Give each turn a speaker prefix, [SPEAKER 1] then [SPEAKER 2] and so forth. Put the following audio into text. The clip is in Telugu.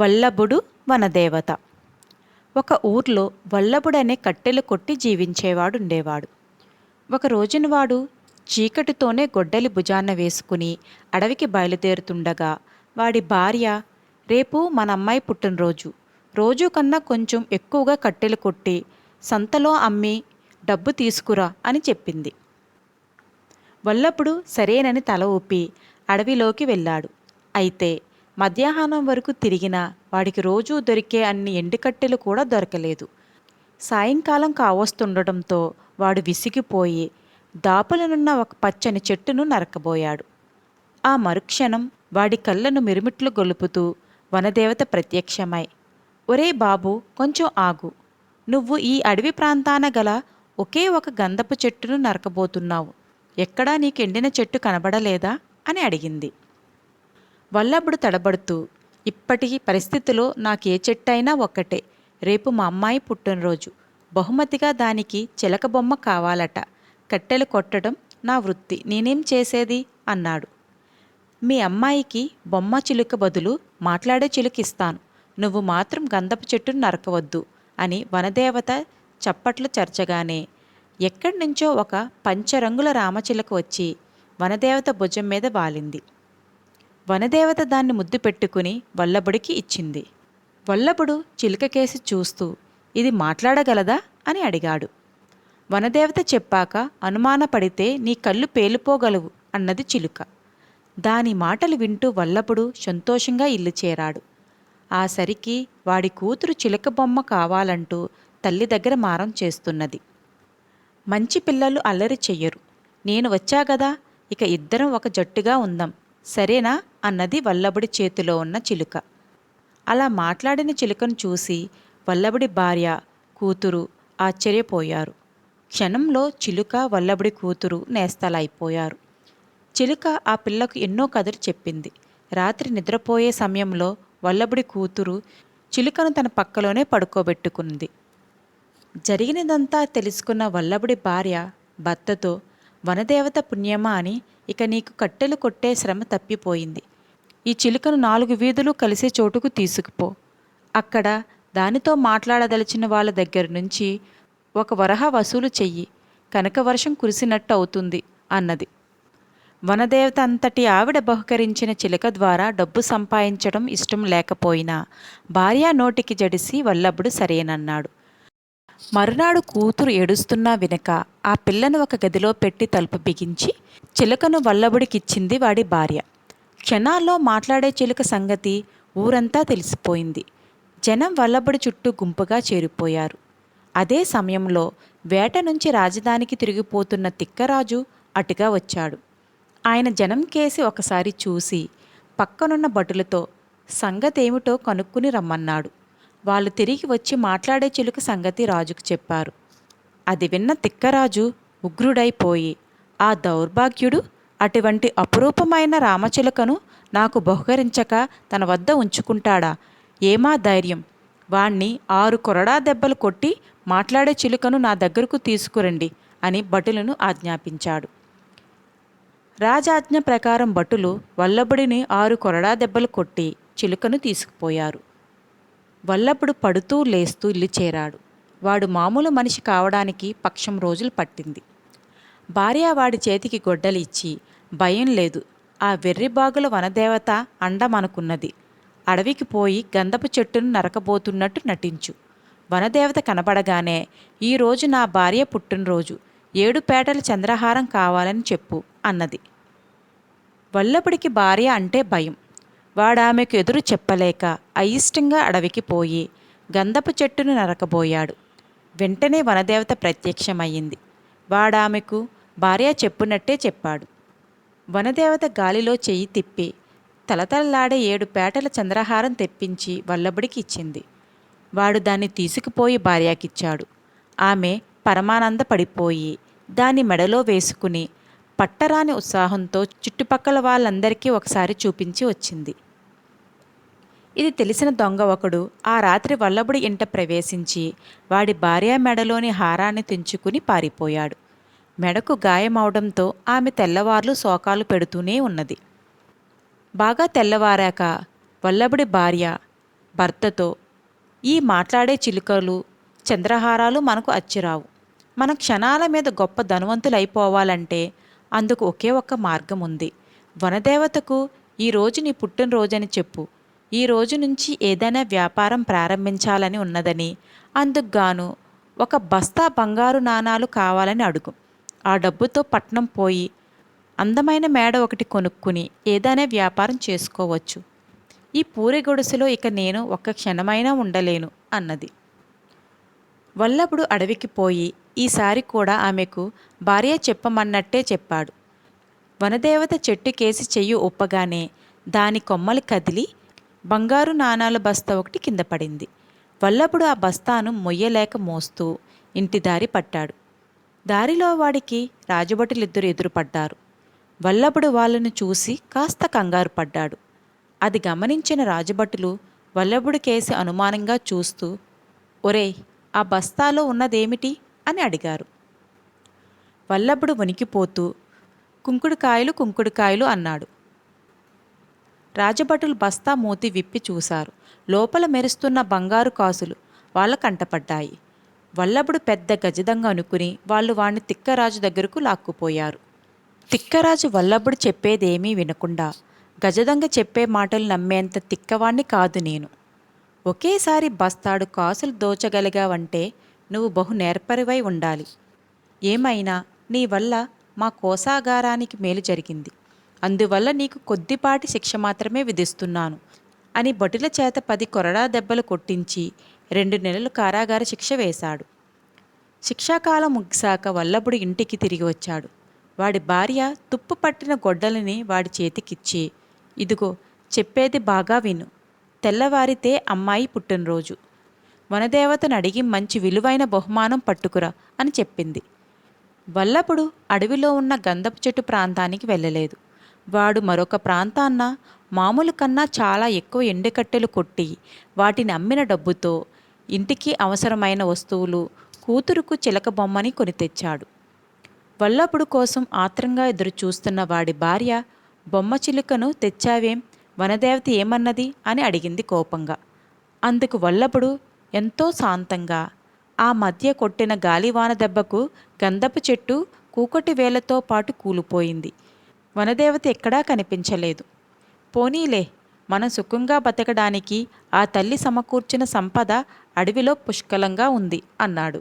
[SPEAKER 1] వల్లభుడు వనదేవత. ఒక ఊర్లో వల్లభుడనే కట్టెలు కొట్టి జీవించేవాడు ఉండేవాడు. ఒక రోజున వాడు చీకటితోనే గొడ్డలి భుజాన వేసుకుని అడవికి బయలుదేరుతుండగా వాడి భార్య రేపు మన అమ్మాయి పుట్టినరోజు. రోజు కన్నా కొంచెం ఎక్కువగా కట్టెలు కొట్టి సంతలో అమ్మి డబ్బు తీసుకురా అని చెప్పింది. వల్లభుడు సరేనని తల ఊపి అడవిలోకి వెళ్ళాడు. అయితే మధ్యాహ్నం వరకు తిరిగినా వాడికి రోజూ దొరికే అన్ని ఎండుకట్టెలు కూడా దొరకలేదు. సాయంకాలం కావస్తుండటంతో వాడు విసిగిపోయి దాపులనున్న ఒక పచ్చని చెట్టును నరకబోయాడు. ఆ మరుక్షణం వాడి కళ్ళను మిరుమిట్లు గొలుపుతూ వనదేవత ప్రత్యక్షమై ఒరే బాబు కొంచెం ఆగు. నువ్వు ఈ అడవి ప్రాంతాన గల ఒకే ఒక గంధపు చెట్టును నరకబోతున్నావు. ఎక్కడా నీకు ఎండిన చెట్టు కనబడలేదా? అని అడిగింది. వల్లభుడు తడబడుతూ ఇప్పటి పరిస్థితిలో నాకు ఏ చెట్టైనా ఒక్కటే. రేపు మా అమ్మాయి పుట్టినరోజు. బహుమతిగా దానికి చిలక బొమ్మ కావాలట. కట్టెలు కొట్టడం నా వృత్తి. నేనేం చేసేది? అన్నాడు. మీ అమ్మాయికి బొమ్మ చిలుక బదులు మాట్లాడే చిలుకిస్తాను. నువ్వు మాత్రం గంధపు చెట్టును నరకవద్దు అని వనదేవత చప్పట్లు చర్చగానే ఎక్కడి నుంచో ఒక పంచరంగుల రామచిలుక వచ్చి వనదేవత భుజం మీద వాలింది. వనదేవత దాన్ని ముద్దు పెట్టుకుని వల్లభుడికి ఇచ్చింది. వల్లభుడు చిలుకకేసి చూస్తూ ఇది మాట్లాడగలదా? అని అడిగాడు. వనదేవత చెప్పాక అనుమానపడితే నీ కళ్ళు పేలిపోగలవు అన్నది చిలుక. దాని మాటలు వింటూ వల్లభుడు సంతోషంగా ఇల్లు చేరాడు. ఆ సరికి వాడి కూతురు చిలక బొమ్మ కావాలంటూ తల్లి దగ్గర మారం చేస్తున్నది. మంచి పిల్లలు అల్లరి చెయ్యరు. నేను వచ్చాగదా ఇక ఇద్దరం ఒక జట్టుగా ఉందాం. సరేనా? అన్నది వల్లభుడి చేతిలో ఉన్న చిలుక. అలా మాట్లాడిన చిలుకను చూసి వల్లభుడి భార్య కూతురు ఆశ్చర్యపోయారు. క్షణంలో చిలుక వల్లభుడి కూతురు నేస్తలైపోయారు. చిలుక ఆ పిల్లకు ఎన్నో కథలు చెప్పింది. రాత్రి నిద్రపోయే సమయంలో వల్లభుడి కూతురు చిలుకను తన పక్కలోనే పడుకోబెట్టుకుంది. జరిగినదంతా తెలుసుకున్న వల్లభుడి భార్య భర్తతో వనదేవత పుణ్యమా అని ఇక నీకు కట్టెలు కొట్టే శ్రమ తప్పిపోయింది. ఈ చిలుకను నాలుగు వీధులు కలిసే చోటుకు తీసుకుపో. అక్కడ దానితో మాట్లాడదలిచిన వాళ్ళ దగ్గర నుంచి ఒక వరహ వసూలు చెయ్యి. కనక వర్షం కురిసినట్టు అవుతుంది అన్నది. వనదేవత అంతటి ఆవిడ బహుకరించిన చిలుక ద్వారా డబ్బు సంపాదించడం ఇష్టం లేకపోయినా భార్య నోటికి జడిసి వల్లభుడు సరేనన్నాడు. మరునాడు కూతురు ఏడుస్తున్నా వినక ఆ పిల్లను ఒక గదిలో పెట్టి తలుపు బిగించి చిలుకను వల్లభుడికిచ్చింది వాడి భార్య. క్షణాల్లో మాట్లాడే చిలుక సంగతి ఊరంతా తెలిసిపోయింది. జనం వల్లబడి చుట్టూ గుంపుగా చేరిపోయారు. అదే సమయంలో వేట నుంచి రాజధానికి తిరిగిపోతున్న తిక్కరాజు అటుగా వచ్చాడు. ఆయన జనం కేసి ఒకసారి చూసి పక్కనున్న భటులతో సంగతేమిటో కనుక్కుని రమ్మన్నాడు. వాళ్ళు తిరిగి వచ్చి మాట్లాడే చిలుక సంగతి రాజుకు చెప్పారు. అది విన్న తిక్కరాజు ఉగ్రుడైపోయి ఆ దౌర్భాగ్యుడు అటువంటి అపురూపమైన రామచిలుకను నాకు బహుకరించక తన వద్ద ఉంచుకుంటాడా? ఏమా ధైర్యం? వాణ్ణి ఆరు కొరడా దెబ్బలు కొట్టి మాట్లాడే చిలుకను నా దగ్గరకు తీసుకురండి అని భటులను ఆజ్ఞాపించాడు. రాజాజ్ఞ ప్రకారం భటులు వల్లభుడిని ఆరు కొరడా దెబ్బలు కొట్టి చిలుకను తీసుకుపోయారు. వల్లభుడు పడుతూ లేస్తూ ఇల్లు చేరాడు. వాడు మామూలు మనిషి కావడానికి పక్షం రోజులు పట్టింది. భార్య వాడి చేతికి గొడ్డలిచ్చి భయం లేదు. ఆ వెర్రిబాగుల వనదేవత అండమనుకున్నది. అడవికి పోయి గంధపు చెట్టును నరకబోతున్నట్టు నటించు. వనదేవత కనబడగానే ఈరోజు నా భార్య పుట్టినరోజు. ఏడు పేటల చంద్రహారం కావాలని చెప్పు అన్నది. వల్లపుడికి భార్య అంటే భయం. వాడామెకు ఎదురు చెప్పలేక అయిష్టంగా అడవికి పోయి గంధపు చెట్టును నరకబోయాడు. వెంటనే వనదేవత ప్రత్యక్షమయ్యింది. వాడామెకు భార్య చెప్పునట్టే చెప్పాడు. వనదేవత గాలిలో చెయ్యి తిప్పి తలతలలాడే ఏడు పేటల చంద్రహారం తెప్పించి వల్లభుడికి ఇచ్చింది. వాడు దాన్ని తీసుకుపోయి భార్యాకిచ్చాడు. ఆమె పరమానంద పడిపోయి దాన్ని మెడలో వేసుకుని పట్టరాని ఉత్సాహంతో చుట్టుపక్కల వాళ్ళందరికీ ఒకసారి చూపించి వచ్చింది. ఇది తెలిసిన దొంగ ఒకడు ఆ రాత్రి వల్లభుడి ఇంట ప్రవేశించి వాడి భార్య మెడలోని హారాన్ని తెంచుకుని పారిపోయాడు. మెడకు గాయమవడంతో ఆమె తెల్లవార్లు శోకాలు పెడుతూనే ఉన్నది. బాగా తెల్లవారాక వల్లభుడి భార్య భర్తతో ఈ మాట్లాడే చిలుకలు చంద్రహారాలు మనకు అచ్చిరావు. మన క్షణాల మీద గొప్ప ధనవంతులైపోవాలంటే అందుకు ఒకే ఒక్క మార్గం ఉంది వనదేవతకు ఈ నీ పుట్టినరోజని చెప్పు. ఈ రోజు నుంచి ఏదైనా వ్యాపారం ప్రారంభించాలని ఉన్నదని అందుకుగాను ఒక బస్తా బంగారు నాణాలు కావాలని అడుగు. ఆ డబ్బుతో పట్నం పోయి అందమైన మేడ ఒకటి కొనుక్కుని ఏదైనా వ్యాపారం చేసుకోవచ్చు. ఈ పూరి గొడుసులో ఇక నేను ఒక్క క్షణమైనా ఉండలేను అన్నది. వల్లభుడు అడవికి పోయి ఈసారి కూడా ఆమెకు భార్య చెప్పమన్నట్టే చెప్పాడు. వనదేవత చెట్టు కేసి చెయ్యి ఒప్పగానే దాని కొమ్మలు కదిలి బంగారు నాణాల బస్తా ఒకటి కింద పడింది. వల్లభుడు ఆ బస్తాను మొయ్యలేక మోస్తూ ఇంటి దారి పట్టాడు. దారిలో వాడికి రాజభటులిద్దరు ఎదురుపడ్డారు. వల్లభుడు వాళ్ళను చూసి కాస్త కంగారు పడ్డాడు. అది గమనించిన రాజభటులు వల్లభుడి కేసి అనుమానంగా చూస్తూ ఒరేయ్ ఆ బస్తాలో ఉన్నదేమిటి? అని అడిగారు. వల్లభుడు వణికిపోతూ కుంకుడుకాయలు కుంకుడుకాయలు అన్నాడు. రాజభటులు బస్తా మూతి విప్పి చూశారు. లోపల మెరుస్తున్న బంగారు కాసులు వాళ్ళ కంటపడ్డాయి. వల్లభుడు పెద్ద గజదంగా అనుకుని వాళ్ళు వాణ్ణి తిక్కరాజు దగ్గరకు లాక్కుపోయారు. తిక్కరాజు వల్లభుడు చెప్పేదేమీ వినకుండా గజదంగ చెప్పే మాటలు నమ్మేంత తిక్కవాణ్ణి కాదు నేను. ఒకేసారి బస్తాడు కాసులు దోచగలిగావంటే నువ్వు బహు నేర్పరివై ఉండాలి. ఏమైనా నీ వల్ల మా కోసాగారానికి మేలు జరిగింది. అందువల్ల నీకు కొద్దిపాటి శిక్ష మాత్రమే విధిస్తున్నాను అని బటుల చేత పది కొరడా దెబ్బలు కొట్టించి రెండు నెలలు కారాగార శిక్ష వేశాడు. శిక్షాకాలం ముగిశాక వల్లభుడు ఇంటికి తిరిగి వచ్చాడు. వాడి భార్య తుప్పు పట్టిన గొడ్డలిని వాడి చేతికిచ్చి ఇదిగో చెప్పేది బాగా విను. తెల్లవారితే అమ్మాయి పుట్టినరోజు. వనదేవతను అడిగి మంచి విలువైన బహుమానం పట్టుకురా అని చెప్పింది. వల్లపుడు అడవిలో ఉన్న గంధపు చెట్టు ప్రాంతానికి వెళ్ళలేదు. వాడు మరొక ప్రాంతాన్న మామూలు కన్నా చాలా ఎక్కువ ఎండుకట్టెలు కొట్టి వాటిని అమ్మిన డబ్బుతో ఇంటికి అవసరమైన వస్తువులు కూతురుకు చిలక బొమ్మని కొని తెచ్చాడు. వల్లప్పుడు కోసం ఆత్రంగా ఎదురు చూస్తున్న వాడి భార్య బొమ్మ చిలుకను తెచ్చావేం? వనదేవత ఏమన్నది? అని అడిగింది కోపంగా. అందుకు వల్లపుడు ఎంతో శాంతంగా. ఆ మధ్య కొట్టిన గాలివాన దెబ్బకు గంధపు చెట్టు కూకటి వేలతో పాటు కూలిపోయింది. వనదేవత ఎక్కడా కనిపించలేదు. పోనీలే మనం సుఖంగా బతకడానికి ఆ తల్లి సమకూర్చిన సంపద అడవిలో పుష్కలంగా ఉంది అన్నాడు.